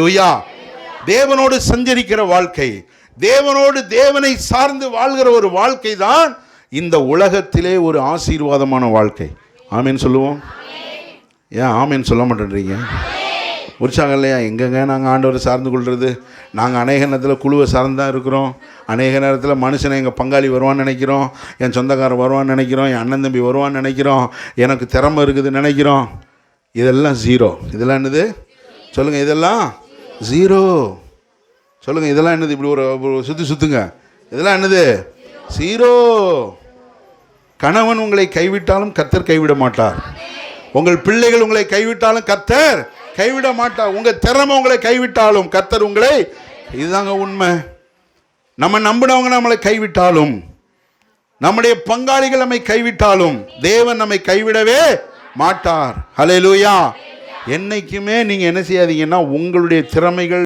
லூயா தேவனோடு சஞ்சரிக்கிற வாழ்க்கை. தேவனோடு தேவனை சார்ந்து வாழ்கிற ஒரு வாழ்க்கை தான் இந்த உலகத்திலே ஒரு ஆசீர்வாதமான வாழ்க்கை. ஆமேன்னு சொல்லுவோம். ஏன் ஆமேன்னு சொல்ல மாட்டேன்றீங்க? உற்சாகம் இல்லையா? எங்கெங்க நாங்கள் ஆண்டவரை சார்ந்து கொள்வது நாங்கள் அநேக நேரத்தில் குழுவை சார்ந்து தான் இருக்கிறோம். அநேக நேரத்தில் மனுஷனை எங்கள் பங்காளி வருவான்னு நினைக்கிறோம். என் சொந்தக்காரன் வருவான்னு நினைக்கிறோம். என் அண்ணன் தம்பி வருவான்னு நினைக்கிறோம். எனக்கு திறமை இருக்குதுன்னு நினைக்கிறோம். இதெல்லாம் ஜீரோ இதெல்லாம் என்னது? சொல்லுங்கள் இதெல்லாம் ஜீரோ சொல்லுங்கள் இதெல்லாம் என்னது? இப்படி ஒரு சுற்றி சுற்றுங்க இதெல்லாம் என்னது? ஜீரோ கணவன் உங்களை கைவிட்டாலும் கத்தர் கைவிட மாட்டார். உங்கள் பிள்ளைகள் உங்களை கைவிட்டாலும் கத்தர் கைவிட மாட்டார். உங்கள் திறமை உங்களை கைவிட்டாலும் கத்தர் உங்களை இதுதாங்க உண்மை. நம்ம நம்பினவங்க நம்மளை கைவிட்டாலும் நம்முடைய பங்காளிகள் நம்மை கைவிட்டாலும் தேவன் நம்மை கைவிடவே மாட்டார். ஹalleluya என்னைக்குமே நீங்கள் என்ன செய்யாதீங்கன்னா உங்களுடைய திறமைகள்